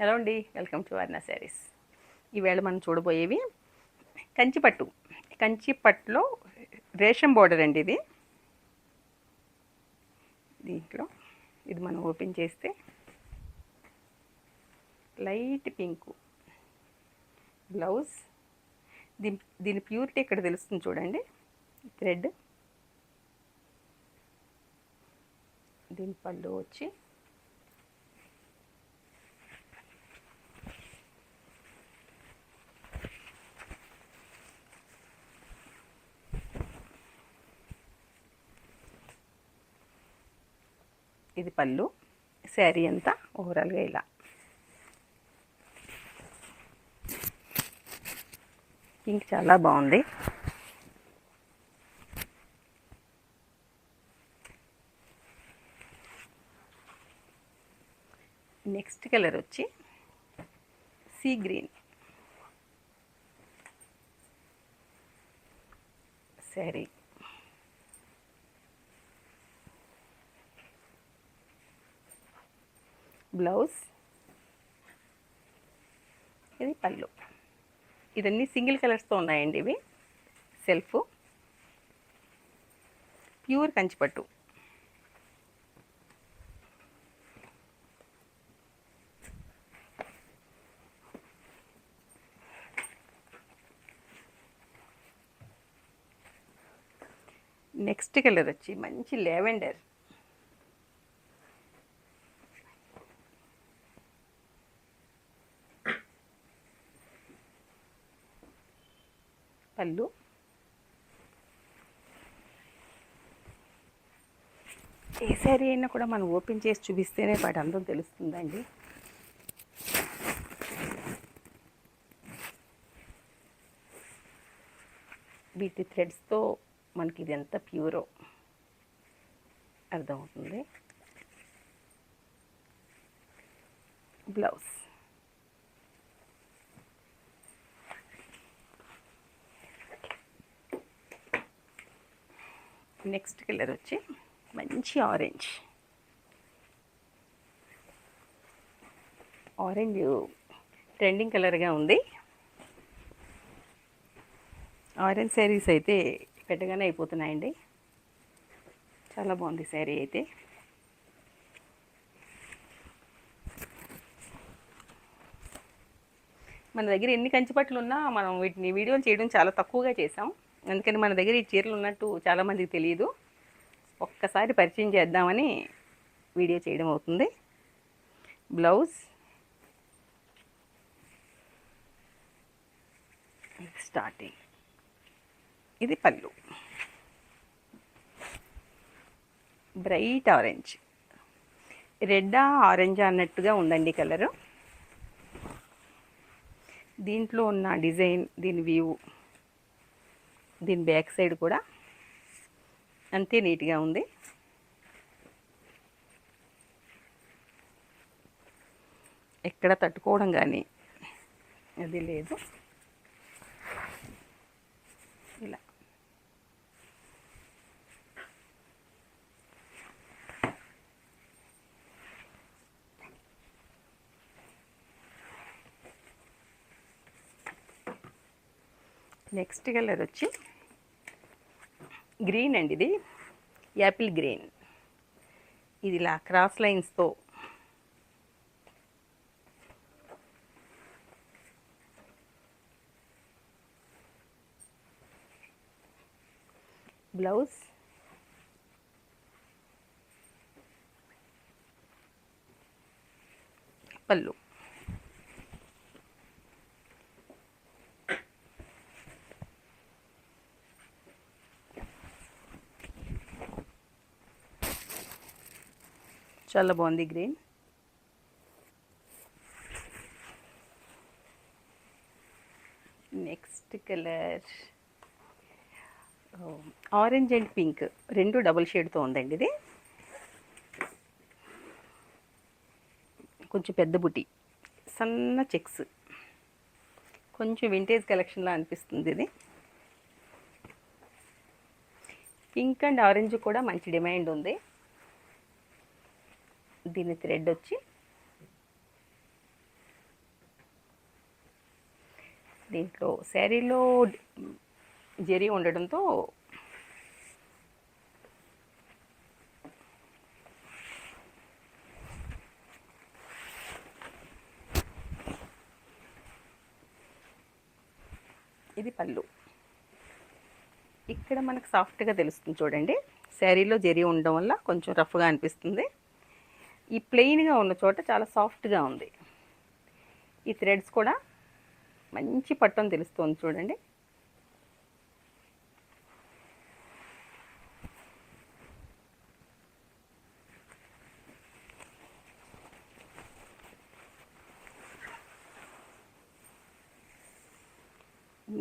Hello అండి welcome to అర్నా saris ఈవేళ మనం చూడబోయేవి కంచిపట్టు. కంచిపట్టులో రేషం బోర్డర్ అండి ఇది. దీంట్లో ఇది మనం ఓపెన్ చేస్తే లైట్ పింకు బ్లౌజ్ దీని దీని ప్యూరిటీ ఇక్కడ తెలుస్తుంది చూడండి. థ్రెడ్ దీని పళ్ళు వచ్చి ఇది పళ్ళు శారీ అంతా ఓవరాల్గా ఇలా. పింక్ చాలా బాగుంది. నెక్స్ట్ కలర్ వచ్చి సీ గ్రీన్. శారీ. బ్లౌజ్ ఇది పళ్ళు. ఇదన్నీ సింగిల్ కలర్స్తో ఉన్నాయండి ఇవి. సెల్ఫ్ ప్యూర్ కంచిపట్టు. నెక్స్ట్ కలర్ వచ్చి మంచి లెవెండర్ పళ్ళు ఏ శారీ అయినా కూడా మనం ఓపెన్ చేసి చూపిస్తేనే వాటి అందం తెలుస్తుందండి. వీటి థ్రెడ్స్తో మనకి ఇది ఎంత ప్యూరో అర్థమవుతుంది. బ్లౌజ్ నెక్స్ట్ కలర్ వచ్చి మంచి ఆరెంజ్. ఆరెంజ్ ట్రెండింగ్ కలర్గా ఉంది. ఆరెంజ్ శారీస్ అయితే పెట్టగానే అయిపోతున్నాయండి. చాలా బాగుంది శారీ అయితే. మన దగ్గర ఎన్ని కంచిపట్లు ఉన్నా మనం వీటిని వీడియోలు చేయడం చాలా తక్కువగా చేసాం అందుకని మన దగ్గర ఈ చీరలు ఉన్నట్టు చాలామందికి తెలియదు. ఒక్కసారి పరిచయం చేద్దామని వీడియో చేయడం అవుతుంది. బ్లౌజ్. స్టార్టింగ్. ఇది పళ్ళు. Bright orange. రెడ్డా ఆరెంజ్ అన్నట్టుగా ఉందండి కలరు. దీంట్లో ఉన్న డిజైన్ దీని వ్యూ దీని బ్యాక్ సైడ్ కూడా అంతే నీట్గా ఉంది. ఎక్కడ తట్టుకోవడం కానీ అది లేదు. ఇలా. నెక్స్ట్ కలర్ వచ్చి గ్రీన్ అండి ఇది. Apple green. ఇది ఇలా క్రాస్ లైన్స్తో. బ్లౌజ్. పళ్ళు. చాలా బాగుంది green. Next colour. Orange and pink. రెండు డబుల్ షేడ్తో ఉందండి ఇది. కొంచెం పెద్ద బుటి సన్న చెక్స్. కొంచెం వింటేజ్ కలెక్షన్లా అనిపిస్తుంది ఇది. పింక్ అండ్ ఆరెంజ్ కూడా మంచి డిమాండ్ ఉంది. దీని థ్రెడ్ వచ్చి దీంట్లో శారీలో జరీ ఉండడంతో ఇది పళ్ళు. ఇక్కడ మనకు సాఫ్ట్గా తెలుస్తుంది చూడండి. శారీలో జరీ ఉండడం వల్ల కొంచెం రఫ్గా అనిపిస్తుంది. ఈ ప్లెయిన్గా ఉన్న చోట చాలా సాఫ్ట్గా ఉంది. ఈ థ్రెడ్స్ కూడా మంచి పట్టం తెలుస్తుంది చూడండి.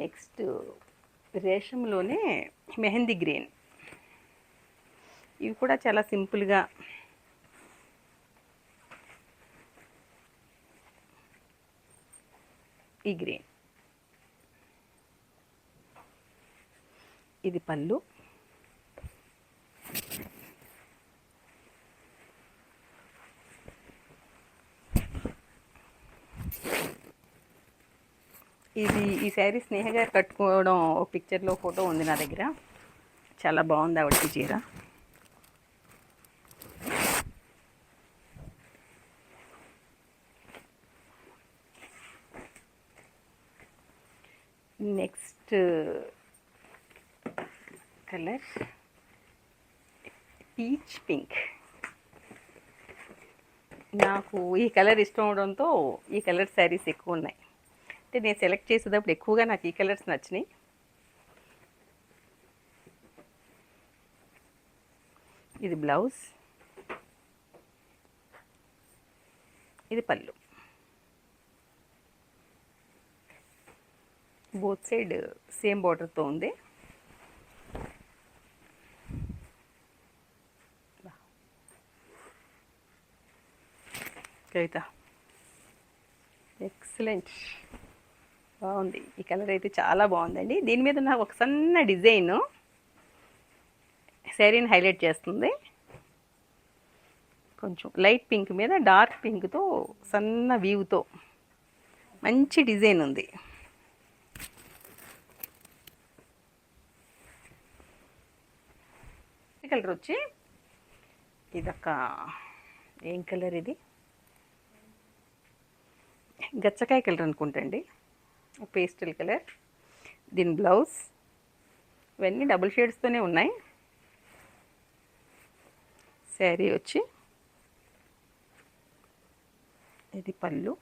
నెక్స్ట్ రేషంలోనే మెహందీ గ్రీన్. ఇవి కూడా చాలా సింపుల్గా ఈ గ్రీన్. ఇది పళ్ళు. ఇది ఈ శారీ స్నేహ గారు కట్టుకోవడం ఒక పిక్చర్లో ఫోటో ఉంది నా దగ్గర. చాలా బాగుంది ఆవిడకి చీర. Next colour peach pink. నాకు ఈ కలర్ ఇష్టం అవడంతో ఈ కలర్ శారీస్ ఎక్కువ ఉన్నాయి. అంటే నేను సెలెక్ట్ చేసేటప్పుడు ఎక్కువగా నాకు ఈ కలర్స్ నచ్చినాయి. ఇది బ్లౌజ్. ఇది పళ్ళు. బోత్ సైడ్ సేమ్ బార్డర్తో ఉంది. కవిత. ఎక్సలెంట్. బాగుంది. ఈ కలర్ అయితే చాలా బాగుందండి. దీని మీద నాకు ఒక సన్న డిజైన్ శారీని హైలైట్ చేస్తుంది. కొంచెం లైట్ పింక్ మీద డార్క్ పింక్తో సన్న వ్యూతో మంచి డిజైన్ ఉంది. కలర్ వచ్చి ఇదొక ఏం కలర్ ఇది? గచ్చకాయ కలర్ అనుకుంటండి పేస్టల్ కలర్. దీని బ్లౌజ్. ఇవన్నీ డబుల్ షేడ్స్తోనే ఉన్నాయి. శారీ వచ్చి ఇది పళ్ళు.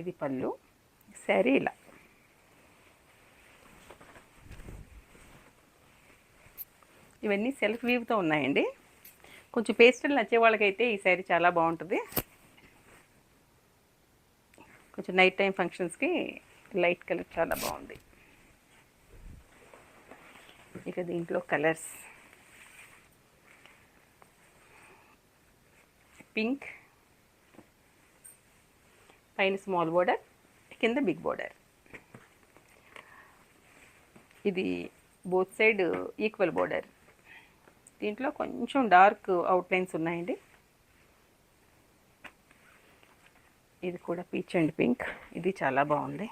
ఇది పళ్ళు శారీ ఇలా. ఇవన్నీ సెల్ఫ్ వీవ్తో ఉన్నాయండి. కొంచెం పేస్టల్ నచ్చే వాళ్ళకైతే ఈ శారీ చాలా బాగుంటుంది. కొంచెం నైట్ టైం ఫంక్షన్స్కి లైట్ కలర్ చాలా బాగుంది. ఇక దీంట్లో కలర్స్. పింక్ పైన స్మాల్ బోర్డర్ కింద బిగ్ బోర్డర్ ఇది బోత్ సైడ్ ఈక్వల్ బోర్డర్ దీంట్లో కొంచెం డార్క్ అవుట్లైన్స్ ఉన్నాయండి. ఇది కూడా పీచ్ అండ్ పింక్ ఇది చాలా బాగుంది.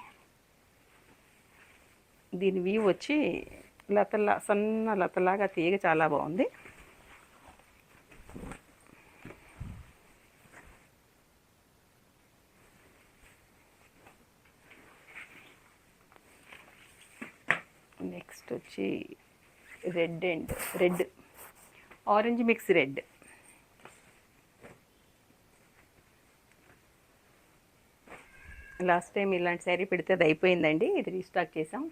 దీని వ్యూ వచ్చి లతలా సన్న లతలాగా తీగ చాలా బాగుంది. నెక్స్ట్ వచ్చి red and red. Orange mix red. Last time ఇలాంటి శారీ పెడితే అది అయిపోయిందండి. ఇది రీస్టాక్ చేసాం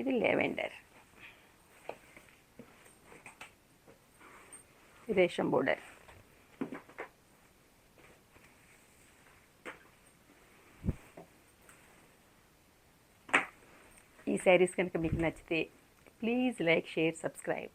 ఇది లెవెండర్. రేషన్ బోర్డర్ ఈ శారీస్ కనుక మీకు నచ్చితే ప్లీజ్ లైక్ షేర్ సబ్స్క్రైబ్.